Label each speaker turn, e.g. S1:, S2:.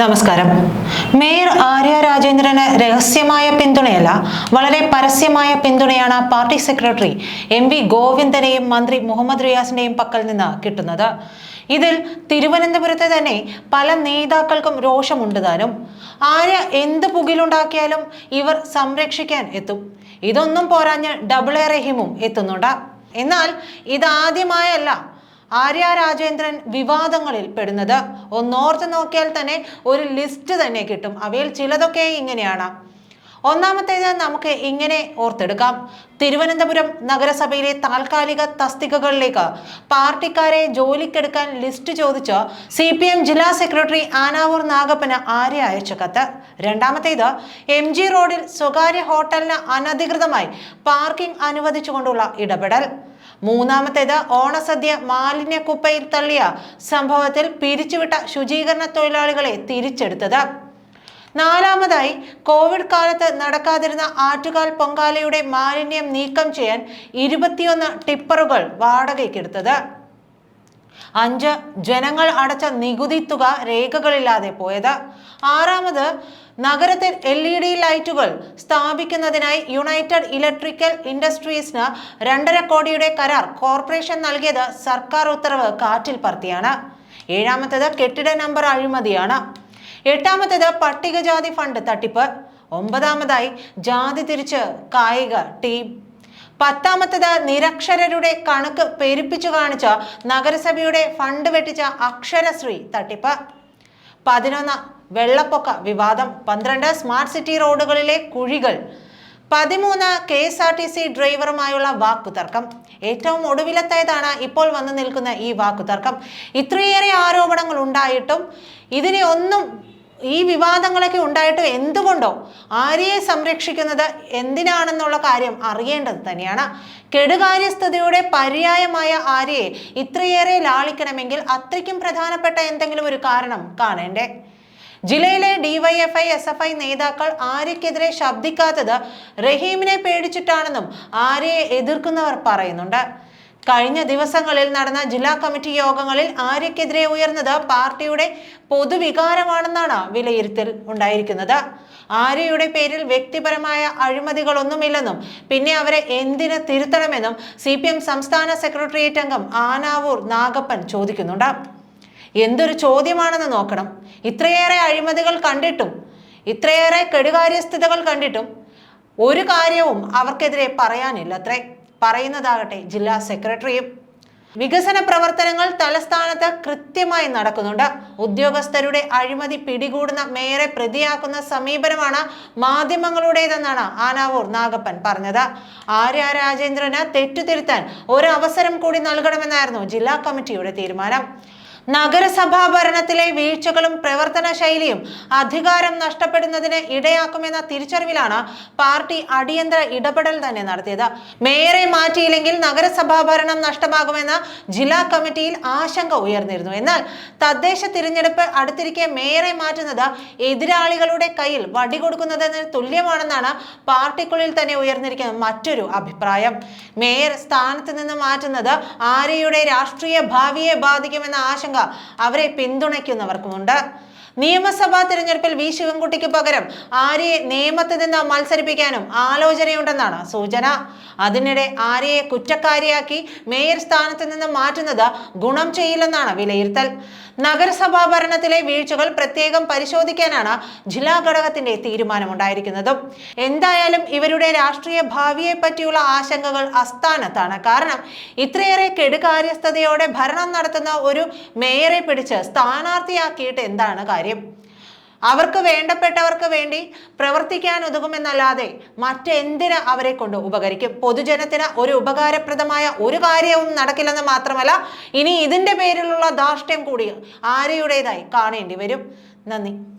S1: നമസ്കാരം. മേയർ ആര്യ രാജേന്ദ്രന് രഹസ്യമായ പിന്തുണയല്ല വളരെ പരസ്യമായ പിന്തുണയാണ് പാർട്ടി സെക്രട്ടറി എം വി ഗോവിന്ദനെയും മന്ത്രി മുഹമ്മദ് റിയാസിന്റെയും പക്കൽ നിന്ന് കിട്ടുന്നത്. ഇതിൽ തിരുവനന്തപുരത്ത് തന്നെ പല നേതാക്കൾക്കും രോഷമുണ്ട് താനും ആര്യ എന്ത് പുകിലുണ്ടാക്കിയാലും ഇവർ സംരക്ഷിക്കാൻ എത്തും. ഇതൊന്നും പോരാഞ്ഞ് ഡബിൾ എ റഹീമും എത്തുന്നുണ്ട്. എന്നാൽ ഇതാദ്യമായല്ല ആര്യ രാജേന്ദ്രൻ വിവാദങ്ങളിൽ പെടുന്നത്. ഒന്നോർത്ത് നോക്കിയാൽ തന്നെ ഒരു ലിസ്റ്റ് തന്നെ കിട്ടും. അവയിൽ ചിലതൊക്കെ ഇങ്ങനെയാണ്. ഒന്നാമത്തേത് നമുക്ക് ഇങ്ങനെ ഓർത്തെടുക്കാം. തിരുവനന്തപുരം നഗരസഭയിലെ താൽക്കാലിക തസ്തികകളിലേക്ക് പാർട്ടിക്കാരെ ജോലിക്കെടുക്കാൻ ലിസ്റ്റ് ചോദിച്ച് സി പി എം ജില്ലാ സെക്രട്ടറി ആനാവൂർ നാഗപ്പന് ആര്യ അയച്ച കത്ത്. രണ്ടാമത്തേത് എം ജി റോഡിൽ സ്വകാര്യ ഹോട്ടലിന് അനധികൃതമായി പാർക്കിംഗ് അനുവദിച്ചുകൊണ്ടുള്ള ഇടപെടൽ. മൂന്നാമത്തേത് ഓണസദ്യ മാലിന്യ കുപ്പയിൽ തള്ളിയ സംഭവത്തിൽ പിരിച്ചുവിട്ട ശുചീകരണ തൊഴിലാളികളെ തിരിച്ചെടുത്തത്. നാലാമതായി കോവിഡ് കാലത്ത് നടക്കാതിരുന്ന ആറ്റുകാൽ പൊങ്കാലയുടെ മാലിന്യം നീക്കം ചെയ്യാൻ ഇരുപത്തിയൊന്ന് ടിപ്പറുകൾ വാടകയ്ക്കെടുത്തത്. അഞ്ച് ജനങ്ങൾ അടച്ച നികുതി തുക രേഖകളില്ലാതെ പോയത്. ആറാമത് നഗരത്തിൽ എൽ ഇ ഡി ലൈറ്റുകൾ സ്ഥാപിക്കുന്നതിനായി യുണൈറ്റഡ് ഇലക്ട്രിക്കൽ ഇൻഡസ്ട്രീസിന് രണ്ടര കോടിയുടെ കരാർ കോർപ്പറേഷൻ നൽകിയത് സർക്കാർ ഉത്തരവ് കാറ്റിൽ പറത്തിയാണ്. ഏഴാമത്തേത് കെട്ടിട നമ്പർ അഴിമതിയാണ്. എട്ടാമത്തേത് പട്ടികജാതി ഫണ്ട് തട്ടിപ്പ്. ഒമ്പതാമതായി ജാതി തിരിച്ച് കായിക ടീം. പത്താമത്തത് നിരക്ഷരരുടെ കണക്ക് പെരുപ്പിച്ചു കാണിച്ച നഗരസഭയുടെ ഫണ്ട് വെട്ടിച്ച അക്ഷരശ്രീ തട്ടിപ്പ്. പതിനൊന്ന് വെള്ളപ്പൊക്ക വിവാദം. പന്ത്രണ്ട് സ്മാർട്ട് സിറ്റി റോഡുകളിലെ കുഴികൾ. പതിമൂന്ന് K S R T C ഡ്രൈവറുമായുള്ള വാക്കുതർക്കം. ഏറ്റവും ഒടുവിലത്തേതാണ് ഇപ്പോൾ വന്നു നിൽക്കുന്ന ഈ വാക്കുതർക്കം. ഇത്രയേറെ ആരോപണങ്ങൾ ഉണ്ടായിട്ടും ഇതിനെ ഒന്നും ഈ വിവാദങ്ങളൊക്കെ ഉണ്ടായിട്ട് എന്തുകൊണ്ടോ ആര്യയെ സംരക്ഷിക്കുന്നത് എന്തിനാണെന്നുള്ള കാര്യം അറിയേണ്ടത് തന്നെയാണ്. കെടുകാര്യസ്ഥതയുടെ പര്യായമായ ആര്യയെ ഇത്രയേറെ ലാളിക്കണമെങ്കിൽ അത്രയ്ക്കും പ്രധാനപ്പെട്ട എന്തെങ്കിലും ഒരു കാരണം കാണേണ്ടേ? ജില്ലയിലെ ഡിവൈഎഫ്ഐ എസ് എഫ് ഐ നേതാക്കൾ ആര്യക്കെതിരെ ശബ്ദിക്കാത്തത് റഹീമിനെ പേടിച്ചിട്ടാണെന്നും ആര്യയെ എതിർക്കുന്നവർ പറയുന്നുണ്ട്. കഴിഞ്ഞ ദിവസങ്ങളിൽ നടന്ന ജില്ലാ കമ്മിറ്റി യോഗങ്ങളിൽ ആര്യക്കെതിരെ ഉയർന്നത് പാർട്ടിയുടെ പൊതുവികാരമാണെന്നാണ് വിലയിരുത്തൽ ഉണ്ടായിരിക്കുന്നത്. ആര്യയുടെ പേരിൽ വ്യക്തിപരമായ അഴിമതികളൊന്നുമില്ലെന്നും പിന്നെ അവരെ എന്തിന് തിരുത്തണമെന്നും സി സംസ്ഥാന സെക്രട്ടേറിയറ്റ് അംഗം ആനാവൂർ നാഗപ്പൻ ചോദിക്കുന്നുണ്ട്. എന്തൊരു ചോദ്യമാണെന്ന് നോക്കണം. ഇത്രയേറെ അഴിമതികൾ കണ്ടിട്ടും ഇത്രയേറെ കെടുകാര്യസ്ഥിതകൾ കണ്ടിട്ടും ഒരു കാര്യവും അവർക്കെതിരെ പറയാനില്ലത്രേ. പറയുന്നതാകട്ടെ ജില്ലാ സെക്രട്ടറിയും. വികസന പ്രവർത്തനങ്ങൾ തലസ്ഥാനത്ത് കൃത്യമായി നടക്കുന്നുണ്ട്. ഉദ്യോഗസ്ഥരുടെ അഴിമതി പിടികൂടുന്ന മേയറെ പ്രതിയാക്കുന്ന സമീപനമാണ് മാധ്യമങ്ങളുടേതെന്നാണ് ആനാവൂർ നാഗപ്പൻ പറഞ്ഞത്. ആര്യ രാജേന്ദ്രന് തെറ്റുതിരുത്താൻ ഒരു അവസരം കൂടി നൽകണമെന്നായിരുന്നു ജില്ലാ കമ്മിറ്റിയുടെ തീരുമാനം. നഗരസഭാ ഭരണത്തിലെ വീഴ്ചകളും പ്രവർത്തന ശൈലിയും അധികാരം നഷ്ടപ്പെടുന്നതിന് ഇടയാക്കുമെന്ന തിരിച്ചറിവിലാണ് പാർട്ടി അടിയന്തര ഇടപെടൽ തന്നെ നടത്തിയത്. മേയറെ മാറ്റിയില്ലെങ്കിൽ നഗരസഭാ ഭരണം നഷ്ടമാകുമെന്ന ജില്ലാ കമ്മിറ്റിയിൽ ആശങ്ക ഉയർന്നിരുന്നു. എന്നാൽ തദ്ദേശ തിരഞ്ഞെടുപ്പ് അടുത്തിരിക്കെ മേയറെ മാറ്റുന്നത് എതിരാളികളുടെ കയ്യിൽ വടി കൊടുക്കുന്നതിന് തുല്യമാണെന്നാണ് പാർട്ടിക്കുള്ളിൽ തന്നെ ഉയർന്നിരിക്കുന്ന മറ്റൊരു അഭിപ്രായം. മേയർ സ്ഥാനത്ത് നിന്ന് മാറ്റുന്നത് ആര്യയുടെ രാഷ്ട്രീയ ഭാവിയെ ബാധിക്കുമെന്ന ആശങ്ക അവരെ പിന്തുണയ്ക്കുന്നവർക്കുമുണ്ട്. നിയമസഭാ തിരഞ്ഞെടുപ്പിൽ വി ശിവൻകുട്ടിക്ക് പകരം ആര്യയെ നിയമത്തിൽ നിന്ന് മത്സരിപ്പിക്കാനും ആലോചനയുണ്ടെന്നാണ് സൂചന. അതിനിടെ ആര്യയെ കുറ്റക്കാരിയാക്കി മേയർ സ്ഥാനത്ത് നിന്ന് മാറ്റുന്നത് ഗുണം ചെയ്യില്ലെന്നാണ് വിലയിരുത്തൽ. നഗരസഭാ ഭരണത്തിലെ വീഴ്ചകൾ പ്രത്യേകം പരിശോധിക്കാനാണ് ജില്ലാ ഘടകത്തിന്റെ തീരുമാനമുണ്ടായിരിക്കുന്നതും. എന്തായാലും ഇവരുടെ രാഷ്ട്രീയ ഭാവിയെ പറ്റിയുള്ള ആശങ്കകൾ അസ്ഥാനത്താണ്. കാരണം ഇത്രയേറെ കെടുകാര്യസ്ഥതയോടെ ഭരണം നടത്തുന്ന ഒരു മേയറെ പിടിച്ച് സ്ഥാനാർത്ഥിയാക്കിയിട്ട് എന്താണ് കാര്യം? അവർക്ക് വേണ്ടപ്പെട്ടവർക്ക് വേണ്ടി പ്രവർത്തിക്കാൻ ഉതകുമെന്നല്ലാതെ മറ്റെന്തിന് അവരെ കൊണ്ട് ഉപകരിക്കും? പൊതുജനത്തിന് ഒരു ഉപകാരപ്രദമായ ഒരു കാര്യവും നടക്കില്ലെന്ന് മാത്രമല്ല ഇനി ഇതിന്റെ പേരിലുള്ള ധാർഷ്ട്യം കൂടി ആരെയുടേതായി കാണേണ്ടി വരും. നന്ദി.